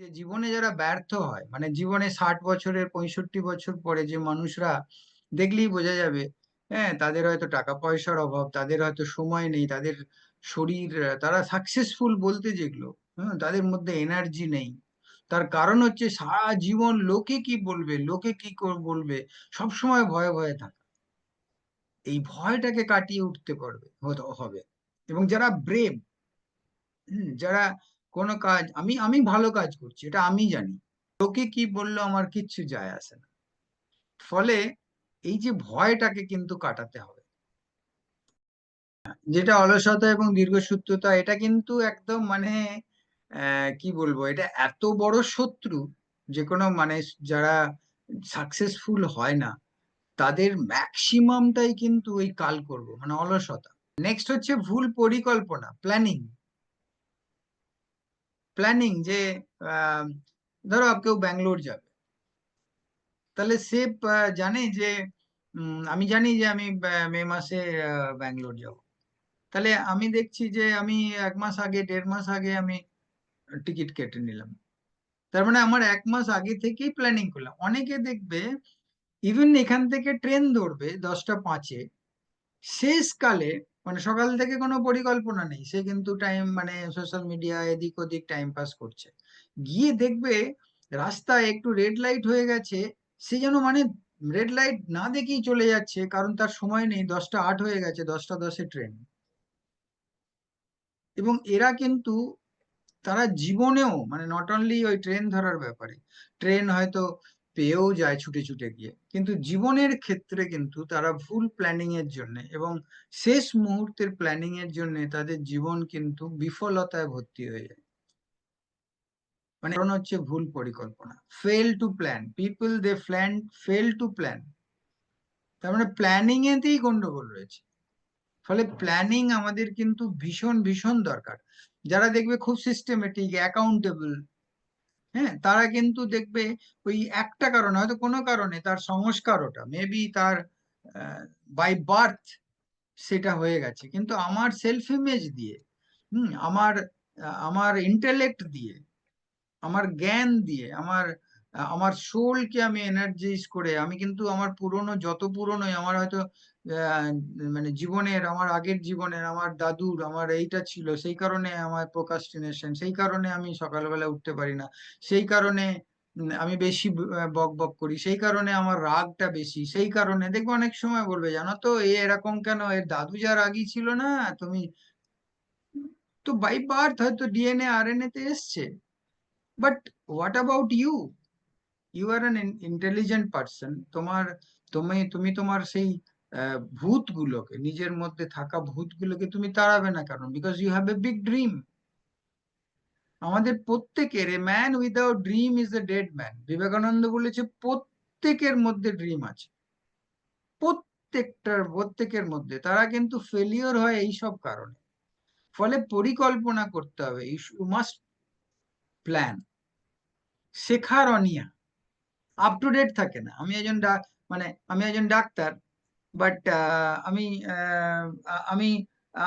যে জীবনে যারা ব্যর্থ হয় মানে জীবনে ষাট বছরের, পঁয়ষট্টি বছর পরে যে মানুষরা দেখলেই বোঝা যাবে হ্যাঁ তাদের হয়তো টাকা পয়সার অভাব, তাদের হয়তো সময় নেই, তাদের শরীর, তারা সাকসেসফুল বলতে যেগুলো হ্যাঁ তাদের মধ্যে এনার্জি নেই। তার কারণ হচ্ছে সারা জীবন লোকে কি বলবে, লোকে কি বলবে সব সময় ভয়ে ভয়ে থাকা। এই ভয়টাকে কাটিয়ে উঠতে পারবে হবে। এবং যারা ব্রেভ যারা কোনো কাজ, আমি আমি ভালো কাজ করছি, এটা আমি জানি। লোকে কি বলল আমার কিচ্ছু যায় আসে না। ফলে এই যে ভয়টাকে কিন্তু কাটাতে হবে। যেটা অলসতা এবং দীর্ঘসূত্রতা, এটা কিন্তু একদম মানে কি বলব, এটা এত বড় শত্রু যে কোনো মানে যারা সাকসেসফুল হয় না, তাদের ম্যাক্সিমামটাই কিন্তু ওই কাল করব মানে অলসতা। নেক্সট হচ্ছে ভুল পরিকল্পনা প্ল্যানিং প্ল্যানিং যে ধরো কেউ ব্যাঙ্গালোর যাবে। তাহলে সে জানে যে আমি জানি যে আমি মে মাসে ব্যাঙ্গালোর যাব। তাহলে আমি দেখছি যে, আমি এক মাস আগে, দেড় মাস আগে আমি টিকিট কেটে নিলাম। তার মানে আমার এক মাস আগে থেকেই প্ল্যানিং করলাম। অনেকে দেখবে ইভেন এখান থেকে ট্রেন ধরবে দশটা পাঁচে, শেষকালে মানে সকাল থেকে কোনো পরিকল্পনা নেই। সে কিন্তু টাইম মানে সোশ্যাল মিডিয়া এদিক ওদিক টাইম পাস করছে। গিয়ে দেখবে রাস্তায় একটু রেড লাইট হয়ে গেছে, সে যেন মানে রেড লাইট না দেখেই চলে যাচ্ছে, কারণ তার সময় নেই, দশটা আট হয়ে গেছে, দশটা দশে ট্রেন এবং এরা কিন্তু তারা জীবনেও মানে নট অনলি ওই ট্রেন ধরার ব্যাপারে ট্রেন হয়তো পেয়েও যায় ছুটে ছুটে গিয়ে। কিন্তু জীবনের ক্ষেত্রে কিন্তু তারা ভুল প্ল্যানিং এর জন্য এবং শেষ মুহূর্তের প্ল্যানিং এর জন্য তাদের জীবন কিন্তু বিফলতায় ভর্তি হয়ে যায়। মানে কারণ হচ্ছে ভুল পরিকল্পনা। Fail to plan people they plan fail to plan তার মানে প্ল্যানিং এতেই গন্ডগোল রয়েছে। ফলে প্ল্যানিং আমাদের কিন্তু ভীষণ ভীষণ দরকার। যারা দেখবে খুব সিস্টেমেটিক অ্যাকাউন্টেবল হ্যাঁ তারা কিন্তু দেখবে ওই একটা কারণে, হয়তো কোনো কারণে তার সংস্কার ওটা মেবি তার বাই বার্থ সেটা হয়ে গেছে। কিন্তু আমার সেলফ ইমেজ দিয়ে, হুম, আমার আমার ইন্টেলেক্ট দিয়ে, আমার জ্ঞান দিয়ে, আমার আমার সোলকে আমি এনার্জাইজ করে, আমি কিন্তু আমার পুরনো, যত পুরনোই, আমার হয়তো মানে জীবনের, আমার আগের জীবনের, আমার দাদুর, আমার এইটা ছিল, সেই কারণে আমার প্রোকাস্টিনেশন সেই কারণে আমি সকালবেলা উঠতে পারি না, সেই কারণে আমি বেশি বক বক করি, সেই কারণে আমার রাগটা বেশি, সেই কারণে, দেখব অনেক সময় বলবে, জানো তো, এ এরকম কেন? এর দাদু যা রাগী ছিল না, তুমি তো বাই বার্থ হয়তো ডিএনএ আরএনএ তে এসছে but what about you you are an intelligent person তোমার, তুমি তুমি তোমার সেই ভূতগুলোকে, নিজের মধ্যে থাকা ভূতগুলোকে তুমি তাড়াবে না কারণ because you have a big dream আমাদের প্রত্যেকের a man without dream is a dead man Vivekananda বলেছে, প্রত্যেকের মধ্যে ড্রিম আছে। প্রত্যেকটার, প্রত্যেকের মধ্যে। তারা কিন্তু ফেলিওর হয় এই সব কারণে। ফলে পরিকল্পনা করতে হবে। ইউ মাস্ট প্ল্যান শেখার অনিয়া। আপ টু ডেট থাকে না। আমি একজন মানে আমি একজন ডাক্তার বাট আমি আমি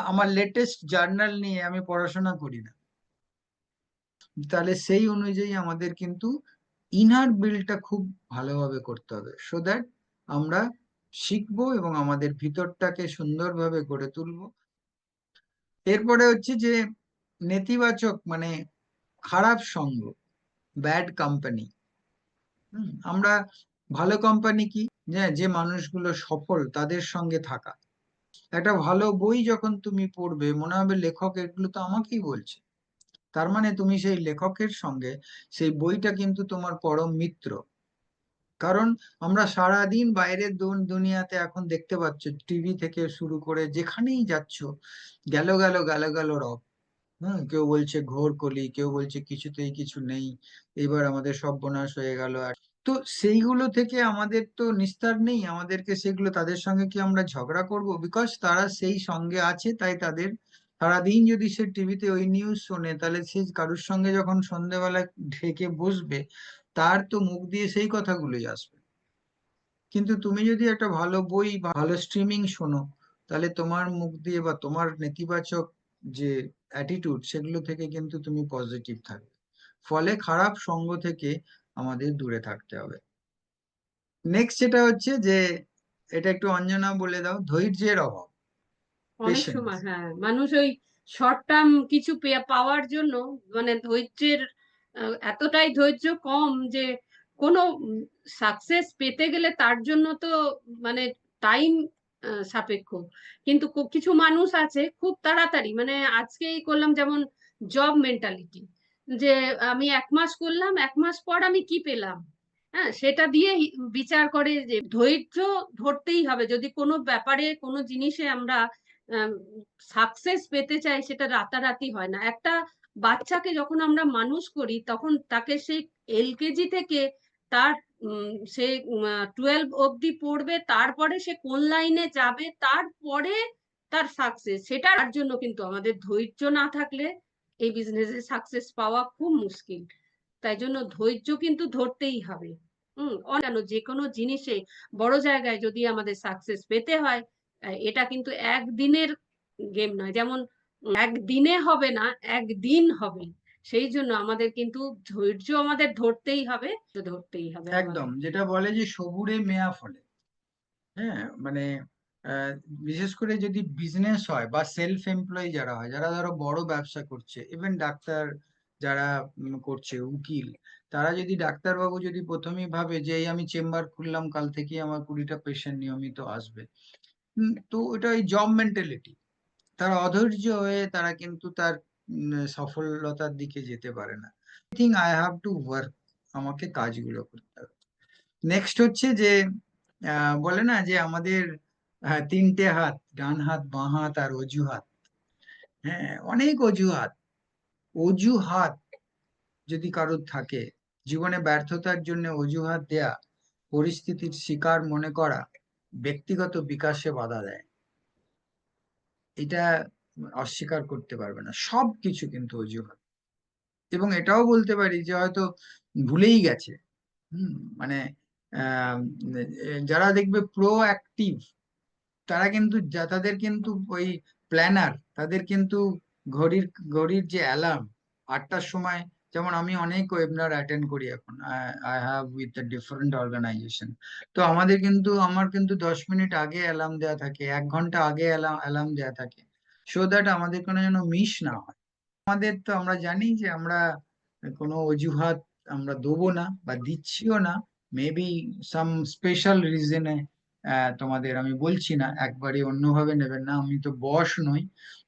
আমার লেটেস্ট জার্নাল নিয়ে আমি পড়াশোনা করি না। তাহলে সেই অনুযায়ী আমাদের কিন্তু ইনার বিলটা খুব ভালোভাবে করতে হবে সো দ্যাট আমরা শিখব এবং আমাদের ভিতরটাকে সুন্দরভাবে গড়ে তুলবো। এরপরে হচ্ছে যে নেতিবাচক মানে খারাপ সঙ্গ ব্যাড কোম্পানি আমরা ভালো কোম্পানি কি? যে যে মানুষগুলো সফল তাদের সঙ্গে থাকা। একটা ভালো বই যখন তুমি পড়বে, মনে হবে লেখক এগুলো তো আমাকেই বলছে। তার মানে তুমি সেই লেখকের সঙ্গে সেই বইটা কিন্তু তোমার পরম মিত্র। কারণ আমরা বাইরের দুন- দুনিয়াতে এখন দেখতে পাচ্ছ, টিভি থেকে শুরু করে যেখানেই যাচ্ছ, গেল গেল গেল গেল রব। হ্যাঁ কেউ বলছে ঘোর কলি, কেউ বলছে কিছুতেই কিছু নেই। এবার আমাদের সর্বনাশ হয়ে গেল। আর তো সেইগুলো থেকে আমাদের তো নিস্তার নেই। আমাদেরকে সেগুলো, তাদের সঙ্গে কি আমরা ঝগড়া করব? বিকজ তারা সেই সঙ্গে আছে, তাই তাদের সারাদিন যদি সে টিভিতে ওই নিউজ শোনে, তাহলে সে কারোর সঙ্গে যখন সন্ধ্যেবেলা ঢেকে বসবে, তার তো মুখ দিয়ে সেই কথাগুলোই আসবে। কিন্তু তুমি যদি একটা ভালো বই ভালো স্ট্রিমিং শোনো, তাহলে তোমার মুখ দিয়ে বা তোমার নেতিবাচক যে অ্যাটিটিউড সেগুলো থেকে কিন্তু তুমি পজিটিভ থাকবে। ফলে খারাপ সঙ্গ থেকে আমাদের দূরে থাকতে হবে। নেক্সট যেটা হচ্ছে যে এটা একটু অঞ্জনা বলে দাও ধৈর্যের অভাব। অনেক সময় হ্যাঁ। মানুষ ওই শর্ট টার্ম কিছু পাওয়ার জন্য মানে ধৈর্যের এতটাই ধৈর্য কম যে কোনো সাকসেস পেতে গেলে তার জন্য তো মানে টাইম সাপেক্ষ। কিন্তু কিছু মানুষ আছে খুব তাড়াতাড়ি মানে আজকেই করলাম যেমন জব মেন্টালিটি যে আমি এক মাস করলাম, এক মাস পর আমি কি পেলাম? হ্যাঁ সেটা দিয়ে বিচার করে যে ধৈর্য ধরতেই হবে। যদি কোনো ব্যাপারে কোনো জিনিসে আমরা সাকসেস পেতে চাই, সেটা রাতারাতি হয় না। একটা বাচ্চাকে যখন আমরা মানুষ করি, তখন তাকে সেই এলকেজি থেকে তার সে টুয়েলভ অবধি পড়বে, তারপরে সে কোন লাইনে যাবে, তারপরে তার সাকসেস সেটার জন্য কিন্তু আমাদের ধৈর্য না থাকলে এই বিজনেসে সাকসেস পাওয়া খুব মুশকিল। তাই জন্য ধৈর্য কিন্তু ধরতেই হবে। হুম কেন যে কোনো জিনিসে বড় জায়গায় যদি আমাদের সাকসেস পেতে হয় এটা কিন্তু একদিনের গেম নয়। যেমন, একদিনে হবে না, একদিন হবে। সেই জন্য আমাদের কিন্তু ধৈর্য আমাদের ধরতেই হবে ধরতেই হবে একদম, যেটা বলে যে সবুরে মেয়া ফলে। হ্যাঁ মানে বিশেষ করে যদি বিজনেস হয় বা সেলফ এমপ্লয়ি যারা হয়, যারা ধরো বড় ব্যবসা করছে ইভেন ডাক্তার যারা করছে, উকিল, তারা যদি ডাক্তারবাবু যদি প্রথমেই ভাবে যে আমি চেম্বার খুললাম, কাল থেকে আমার কুড়িটা পেশেন্ট নিয়মিত আসবে। তো ওটা ওই জব মেন্টালিটি তারা অধৈর্য হয়ে তারা কিন্তু তার সফলতার দিকে যেতে পারে না। Thing I have to work আমাকে কাজগুলো করতে হবে। নেক্সট হচ্ছে যে বলে না যে আমাদের তিনটে হাত, ডান হাত, বাঁ হাত আর অজুহাত। হ্যাঁ অনেক অজুহাত। অজুহাত যদি কারোর থাকে, জীবনে ব্যর্থতার জন্য অজুহাত দেয়া, পরিস্থিতির শিকার মনে করা, ব্যক্তিগত বিকাশে বাধা দেয়। এটা অস্বীকার করতে পারবে না। সব কিছু কিন্তু অজুহাত। এবং এটাও বলতে পারি যে হয়তো ভুলেই গেছে। হুম মানে যারা দেখবে প্রো অ্যাক্টিভ তারা কিন্তু তাদের কিন্তু ওই প্ল্যানার তাদের কিন্তু ঘড়ির ঘড়ির যে অ্যালার্ম আটটার সময়, যেমন আমি অনেক ওয়েবিনার অ্যাটেন্ড করি এখন I have with different organisation তো আমাদের কিন্তু, আমার কিন্তু দশ মিনিট আগে অ্যালার্ম দেওয়া থাকে, এক ঘণ্টা আগে অ্যালার্ম দেওয়া থাকে। সো দ্যাট আমাদের কোনো যেন মিস না হয়। আমাদের তো আমরা জানি যে আমরা কোনো অজুহাত আমরা দেবো না বা দিচ্ছিও না। মেবি সাম স্পেশাল রিজনে তোমাদের আমি বলছি না, একবারই অন্যভাবে নেবেন না, আমি তো বস নই।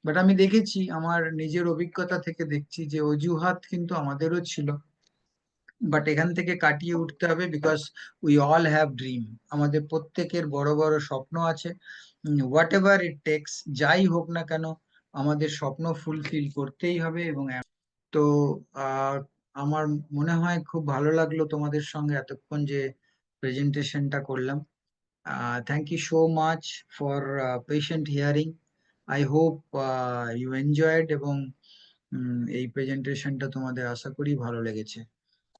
বাট আমি দেখেছি, আমার নিজের অভিজ্ঞতা থেকে দেখছি যে অজুহাত কিন্তু আমাদেরও ছিল। বাট এখান থেকে কাটিয়ে উঠতে হবে because we all have dream আমাদের প্রত্যেকের বড় বড় স্বপ্ন আছে। হোয়াট এভার ইট টেক্স যাই হোক না কেন, আমাদের স্বপ্ন ফুলফিল করতেই হবে এবং তো আমার মনে হয় খুব ভালো লাগল তোমাদের সঙ্গে এতক্ষণ যে প্রেজেন্টেশনটা করলাম। Thank you so much for patient hearing I hope you enjoyed এবং এই প্রেজেন্টেশনটা তোমাদের আশা করি ভালো লেগেছে।